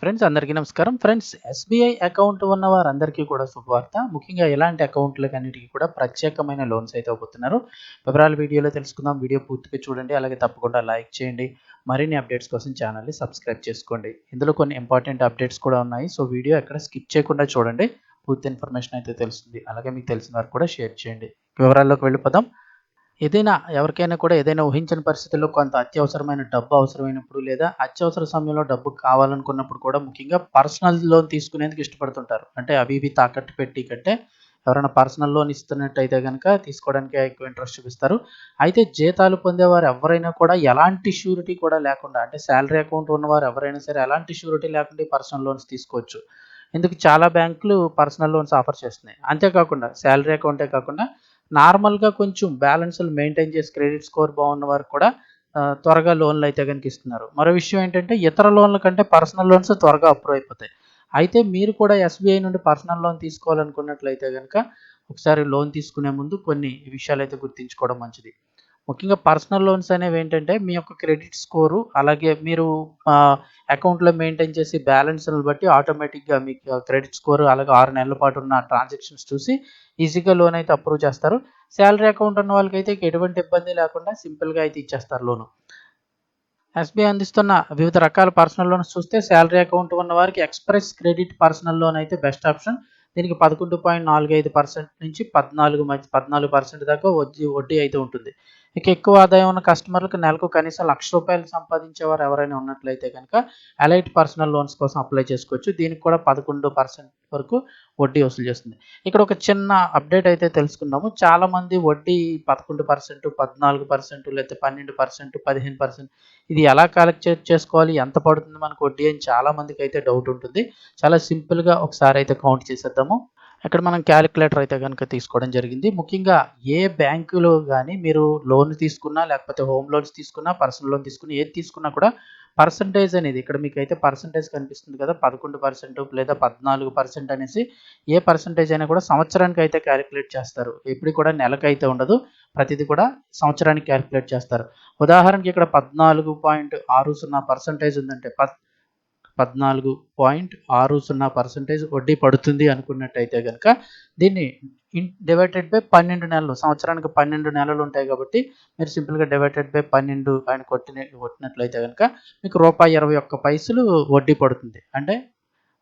Friends అందరికీ నమస్కారం. Friends SBI account ఉన్న వారందరికీ కూడా శుభవార్త. ముఖ్యంగా ఎలాంటి అకౌంట్లకు అన్నిటికీ కూడా ప్రత్యేకమైన లోన్స్ అయితే అవుతున్నారు వివరాలు వీడియోలో తెలుసుకుందాం. వీడియో పూర్తిగా చూడండి. అలాగే తప్పకుండా లైక్ చేయండి. మరిన్ని అప్డేట్స్ కోసం ఛానల్ని సబ్స్క్రైబ్ చేసుకోండి. ఇందులో కొన్ని ఇంపార్టెంట్ అప్డేట్స్ కూడా ఉన్నాయి. సో వీడియో ఎక్కడ స్కిప్ చేయకుండా చూడండి. పూర్తి ఇన్ఫర్మేషన్ అయితే తెలుస్తుంది. అలాగే మీకు తెలిసిన వారు కూడా షేర్ చేయండి. వివరాల్లోకి వెళ్ళిపోదాం. ఏదైనా ఎవరికైనా కూడా ఏదైనా ఊహించని పరిస్థితుల్లో కొంత అత్యవసరమైన డబ్బు అవసరమైనప్పుడు లేదా అత్యవసర సమయంలో డబ్బు కావాలనుకున్నప్పుడు కూడా ముఖ్యంగా పర్సనల్ లోన్ తీసుకునేందుకు ఇష్టపడుతుంటారు. అంటే అవి ఇవి తాకట్టు పెట్టి కంటే ఎవరైనా పర్సనల్ లోన్ ఇస్తున్నట్టయితే కనుక తీసుకోవడానికి ఎక్కువ ఇంట్రెస్ట్ చూపిస్తారు. అయితే జీతాలు పొందేవారు ఎవరైనా కూడా ఎలాంటి షూరిటీ కూడా లేకుండా అంటే శాలరీ అకౌంట్ ఉన్నవారు ఎవరైనా సరే ఎలాంటి షూరిటీ లేకుండా పర్సనల్ లోన్స్ తీసుకోవచ్చు. ఇందుకు చాలా బ్యాంకులు పర్సనల్ లోన్స్ ఆఫర్ చేస్తున్నాయి. అంతేకాకుండా శాలరీ అకౌంటే కాకుండా నార్మల్గా కొంచెం బ్యాలెన్స్లు మెయింటైన్ చేసి క్రెడిట్ స్కోర్ బాగున్న వారు కూడా త్వరగా లోన్లు అయితే కనుక ఇస్తున్నారు. మరో విషయం ఏంటంటే ఇతర లోన్ల కంటే పర్సనల్ లోన్స్ త్వరగా అప్రూవ్ అయిపోతాయి. అయితే మీరు కూడా ఎస్బీఐ నుండి పర్సనల్ లోన్ తీసుకోవాలనుకున్నట్లయితే కనుక ఒకసారి లోన్ తీసుకునే ముందు కొన్ని విషయాలు అయితే గుర్తుంచుకోవడం మంచిది. ముఖ్యంగా పర్సనల్ లోన్స్ అనేవి ఏంటంటే మీ యొక్క క్రెడిట్ స్కోరు అలాగే మీరు అకౌంట్లో మెయింటైన్ చేసి బ్యాలెన్స్ని బట్టి ఆటోమేటిక్గా మీకు క్రెడిట్ స్కోర్ అలాగే ఆరు నెలల పాటు ఉన్న ట్రాన్సాక్షన్స్ చూసి ఈజీగా లోన్ అయితే అప్రూవ్ చేస్తారు. శాలరీ అకౌంట్ ఉన్న వాళ్ళకైతే అయితే ఎటువంటి ఇబ్బంది లేకుండా సింపుల్గా అయితే ఇచ్చేస్తారు లోను. ఎస్బీఐ అందిస్తున్న వివిధ రకాల పర్సనల్ లోన్స్ చూస్తే శాలరీ అకౌంట్ ఉన్న వారికి ఎక్స్ప్రెస్ క్రెడిట్ పర్సనల్ లోన్ అయితే బెస్ట్ ఆప్షన్. దీనికి పదకొండు పాయింట్ నాలుగు ఐదు పర్సెంట్ నుంచి పద్నాలుగు మధ్య పద్నాలుగు పర్సెంట్ దాకా వడ్డీ వడ్డీ అయితే ఉంటుంది. మీకు ఎక్కువ ఆదాయం ఉన్న కస్టమర్లకు నెలకు కనీసం లక్ష రూపాయలు సంపాదించేవారు ఎవరైనా ఉన్నట్లయితే కనుక అలైట్ పర్సనల్ లోన్స్ కోసం అప్లై చేసుకోవచ్చు. దీనికి కూడా పదకొండు పర్సెంట్ వరకు వడ్డీ వసూలు చేస్తుంది. ఇక్కడ ఒక చిన్న అప్డేట్ అయితే తెలుసుకుందాము. చాలా మంది వడ్డీ పదకొండు పర్సెంట్ పద్నాలుగు పర్సెంట్ లేకపోతే పన్నెండు పర్సెంట్ పదిహేను పర్సెంట్ ఇది ఎలా క్యాలిక్యులేట్ చేసుకోవాలి? ఎంత పడుతుంది మనకు వడ్డీ అని చాలా మందికి అయితే డౌట్ ఉంటుంది. చాలా సింపుల్గా ఒకసారి అయితే కౌంట్ చేసేద్దాము. ఇక్కడ మనం క్యాలిక్యులేటర్ అయితే కనుక తీసుకోవడం జరిగింది. ముఖ్యంగా ఏ బ్యాంకులో కానీ మీరు లోన్ తీసుకున్నా లేకపోతే హోమ్ లోన్స్ తీసుకున్నా పర్సనల్ లోన్ తీసుకున్నా ఏది తీసుకున్నా కూడా పర్సంటేజ్ అనేది ఇక్కడ మీకు అయితే పర్సంటేజ్ కనిపిస్తుంది కదా పదకొండు పర్సెంట్ లేదా పద్నాలుగు పర్సెంట్ అనేసి ఏ పర్సంటేజ్ అయినా కూడా సంవత్సరానికి అయితే క్యాలిక్యులేట్ చేస్తారు. ఎప్పుడు కూడా నెలకు అయితే ఉండదు ప్రతిదీ కూడా సంవత్సరానికి క్యాలిక్యులేట్ చేస్తారు. ఉదాహరణకి ఇక్కడ పద్నాలుగు పాయింట్ ఆరు సున్నా పర్సంటేజ్ ఉందంటే పద్ పద్నాలుగు పాయింట్ ఆరు సున్నా పర్సెంటేజ్ వడ్డీ పడుతుంది అనుకున్నట్టయితే కనుక దీన్ని డివైడెడ్ బై పన్నెండు నెలలు సంవత్సరానికి పన్నెండు నెలలు ఉంటాయి కాబట్టి మీరు సింపుల్గా డివైడెడ్ బై పన్నెండు ఆయన కొట్టిన కొట్టినట్లయితే కనుక మీకు రూపాయి ఇరవై ఒక్క పైసలు వడ్డీ పడుతుంది. అంటే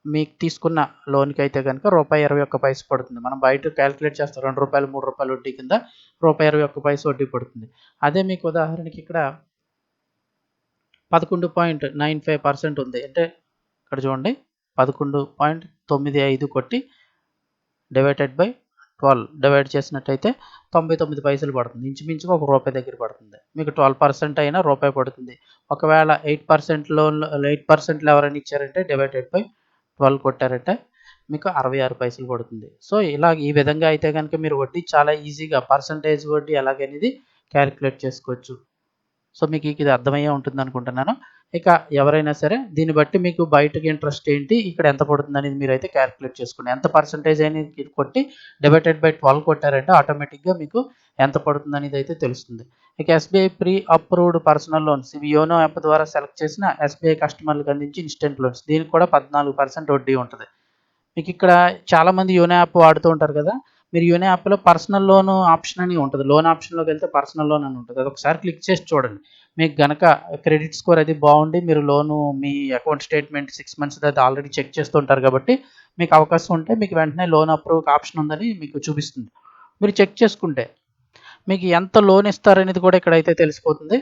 మీకు తీసుకున్న లోన్కి అయితే కనుక రూపాయి ఇరవై ఒక్క పైసలు పడుతుంది. మనం బయట క్యాలిక్యులేట్ చేస్తాం రెండు రూపాయలు మూడు రూపాయలు వడ్డీ కింద రూపాయి ఇరవై ఒక్క పైసలు వడ్డీ పడుతుంది. అదే మీకు ఉదాహరణకి ఇక్కడ పదకొండు పాయింట్ నైన్ ఫైవ్ పర్సెంట్ ఉంది. అంటే ఇక్కడ చూడండి పదకొండు పాయింట్ తొమ్మిది ఐదు కొట్టి డివైడెడ్ బై ట్వెల్వ్ డివైడ్ చేసినట్టయితే తొంభై తొమ్మిది పైసలు పడుతుంది. ఇంచుమించుగా ఒక రూపాయి దగ్గర పడుతుంది. మీకు ట్వెల్వ్ పర్సెంట్ అయినా రూపాయి పడుతుంది. ఒకవేళ ఎయిట్ పర్సెంట్ లోన్ ఎయిట్ పర్సెంట్లో ఎవరైనా ఇచ్చారంటే డివైడెడ్ బై ట్వెల్వ్ కొట్టారంటే మీకు అరవై ఆరు పైసలు పడుతుంది. సో ఇలా ఈ విధంగా అయితే కనుక మీరు వడ్డీ చాలా ఈజీగా పర్సంటేజ్ వడ్డీ ఎలాగనేది క్యాలిక్యులేట్ చేసుకోవచ్చు. సో మీకు ఇది అర్థమయ్యే ఉంటుంది అనుకుంటున్నాను. ఇక ఎవరైనా సరే దీన్ని బట్టి మీకు బయటకి ఇంట్రెస్ట్ ఏంటి ఇక్కడ ఎంత పడుతుంది అనేది మీరు అయితే క్యాలిక్యులేట్ చేసుకోండి ఎంత పర్సంటేజ్ అనేది కొట్టి డివైడెడ్ బై ట్వెల్వ్ కొట్టారంటే ఆటోమేటిక్గా మీకు ఎంత పడుతుంది అనేది అయితే తెలుస్తుంది. ఇక SBI pre approved personal loans ఇవి యోనో యాప్ ద్వారా సెలెక్ట్ చేసిన ఎస్బీఐ కస్టమర్లకు అందించి ఇన్స్టెంట్ లోన్స్ దీనికి కూడా పద్నాలుగు పర్సెంట్ వడ్డీ ఉంటుంది. మీకు ఇక్కడ చాలామంది యోనో యాప్ వాడుతూ ఉంటారు కదా మీరు యోనో యాప్లో పర్సనల్ లోన్ ఆప్షన్ అని ఉంటుంది. లోన్ ఆప్షన్లోకి వెళ్తే పర్సనల్ లోన్ అని ఉంటుంది. అది ఒకసారి క్లిక్ చేసి చూడండి. మీకు గనక క్రెడిట్ స్కోర్ అది బాగుండి మీరు లోను మీ అకౌంట్ స్టేట్మెంట్ సిక్స్ మంత్స్ అది ఆల్రెడీ చెక్ చేస్తుంటారు కాబట్టి మీకు అవకాశం ఉంటే మీకు వెంటనే లోన్ అప్రూవ్ ఆప్షన్ ఉందని మీకు చూపిస్తుంది. మీరు చెక్ చేసుకుంటే మీకు ఎంత లోన్ ఇస్తారనేది కూడా ఇక్కడైతే తెలిసిపోతుంది.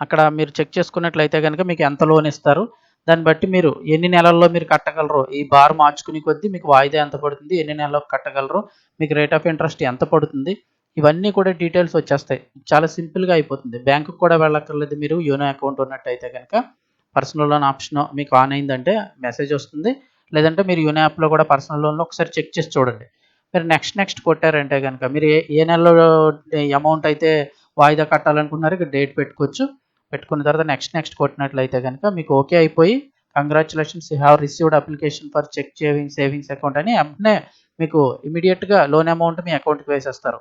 అక్కడ మీరు చెక్ చేసుకున్నట్లయితే కనుక మీకు ఎంత లోన్ ఇస్తారు. దాన్ని బట్టి మీరు ఎన్ని నెలల్లో మీరు కట్టగలరు ఈ బార్ మార్చుకునే కొద్దీ మీకు వాయిదా ఎంత పడుతుంది ఎన్ని నెలల్లో కట్టగలరు మీకు రేట్ ఆఫ్ ఇంట్రెస్ట్ ఎంత పడుతుంది ఇవన్నీ కూడా డీటెయిల్స్ వచ్చేస్తాయి. చాలా సింపుల్గా అయిపోతుంది. బ్యాంకుకు కూడా వెళ్ళక్కర్లేదు మీరు యోనో అకౌంట్ ఉన్నట్టయితే కనుక పర్సనల్ లోన్ ఆప్షన్ మీకు ఆన్ అయిందంటే మెసేజ్ వస్తుంది. లేదంటే మీరు యోనో యాప్లో కూడా పర్సనల్ లోన్లో ఒకసారి చెక్ చేసి చూడండి. మీరు నెక్స్ట్ నెక్స్ట్ కొట్టారంటే కనుక మీరు ఏ ఏ నెలలో అమౌంట్ అయితే వాయిదా కట్టాలనుకున్నారో డేట్ పెట్టుకోవచ్చు. పెట్టుకున్న తర్వాత నెక్స్ట్ నెక్స్ట్ కొట్టినట్లయితే కనుక మీకు ఓకే అయిపోయి congratulations you have received application for check saving savings account అని వెంటనే మీకు ఇమీడియట్గా లోన్ అమౌంట్ మీ అకౌంట్కి వేసేస్తారు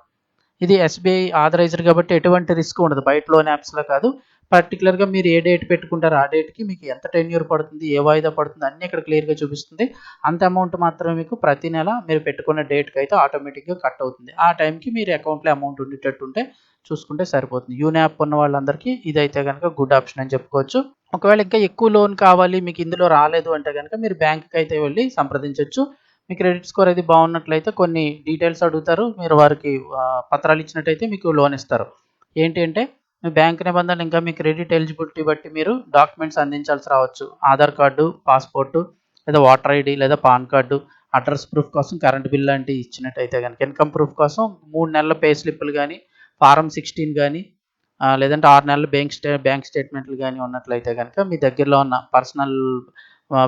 ఇది ఎస్బీఐ ఆథరైజ్డ్ కాబట్టి ఎటువంటి రిస్క్ ఉండదు బయట లోన్ యాప్స్లో కాదు పర్టికులర్‌గా మీరు ఏ డేట్ పెట్టుకుంటారో ఆ డేట్‌కి మీకు ఎంత టెన్యూర్ పడుతుంది, ఏ వాయిదా పడుతుంది అన్నీ ఇక్కడ క్లియర్‌గా చూపిస్తుంది. అంత అమౌంట్ మాత్రమే మీకు ప్రతి నెల మీరు పెట్టుకున్న డేట్కి అయితే ఆటోమేటిక్‌గా కట్ అవుతుంది. ఆ టైంకి మీరు అకౌంట్‌లో అమౌంట్ ఉండేటట్టు ఉంటే చూసుకుంటే సరిపోతుంది. యూనో యాప్ ఉన్న వాళ్ళందరికీ ఇదైతే కనుక గుడ్ ఆప్షన్ అని చెప్పుకోవచ్చు. ఒకవేళ ఇంకా ఎక్కువ లోన్ కావాలి మీకు ఇందులో రాలేదు అంటే కనుక మీరు బ్యాంక్‌కి అయితే వెళ్ళి సంప్రదించవచ్చు మీ క్రెడిట్ స్కోర్ అది బాగున్నట్లయితే కొన్ని డీటెయిల్స్ అడుగుతారు. మీరు వారికి పత్రాలు ఇచ్చినట్టయితే మీకు లోన్ ఇస్తారు. ఏంటి అంటే మీ బ్యాంక్ నిబంధనలు ఇంకా మీ క్రెడిట్ ఎలిజిబిలిటీ బట్టి మీరు డాక్యుమెంట్స్ అందించాల్సి రావచ్చు. ఆధార్ కార్డు, పాస్‌పోర్టు లేదా ఓటర్ ఐడి లేదా పాన్ కార్డు, అడ్రస్ ప్రూఫ్ కోసం కరెంట్ బిల్ లాంటివి ఇచ్చినట్టయితే కనుక ఇన్‌కమ్ ప్రూఫ్ కోసం మూడు నెలల పే స్లిప్‌లు కానీ ఫారం సిక్స్టీన్ కానీ లేదంటే ఆరు నెలల బ్యాంక్ స్టే బ్యాంక్ స్టేట్‌మెంట్‌లు కానీ ఉన్నట్లయితే కనుక మీ దగ్గరలో ఉన్న పర్సనల్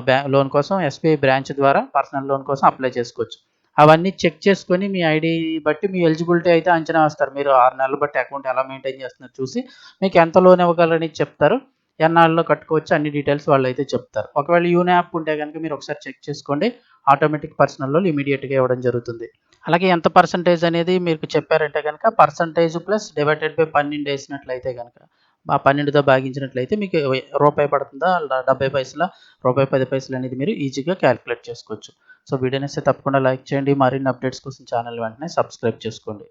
బ్యాంక్ లోన్ కోసం ఎస్‌బీఐ బ్రాంచ్ ద్వారా పర్సనల్ లోన్ కోసం అప్లై చేసుకోవచ్చు. అవన్నీ చెక్ చేసుకొని మీ ఐడి బట్టి మీ ఎలిజిబిలిటీ అయితే అంచనా వేస్తారు. మీరు ఆరు నెలలు బట్టి అకౌంట్ ఎలా మెయింటైన్ చేస్తున్నారో చూసి మీకు ఎంత లోన్ ఇవ్వగలరని చెప్తారు. ఎన్నాళ్ళలో కట్టుకోవచ్చు అన్ని డీటెయిల్స్ వాళ్ళైతే చెప్తారు. ఒకవేళ యూనో యాప్ ఉంటే కనుక మీరు ఒకసారి చెక్ చేసుకోండి. ఆటోమేటిక్ పర్సనల్ లోన్ ఇమీడియట్గా ఇవ్వడం జరుగుతుంది. అలాగే ఎంత పర్సెంటేజ్ అనేది మీకు చెప్పారంటే కనుక పర్సెంటేజ్ ప్లస్ డివైడెడ్ బై పన్నెండు వేసినట్లయితే కనుక ఆ 12తో భాగించినట్లయితే మీకు రూపాయి పడుతుందా, డెబ్బై పైసల రూపాయి పది పైసలు అనేది మీరు ఈజీగా క్యాలిక్యులేట్ చేసుకోవచ్చు. సో వీడియో తప్పకుండా లైక్ చేయండి. మరిన్ని అప్డేట్స్ కోసం ఛానల్ వెంటనే సబ్స్క్రైబ్ చేసుకోండి.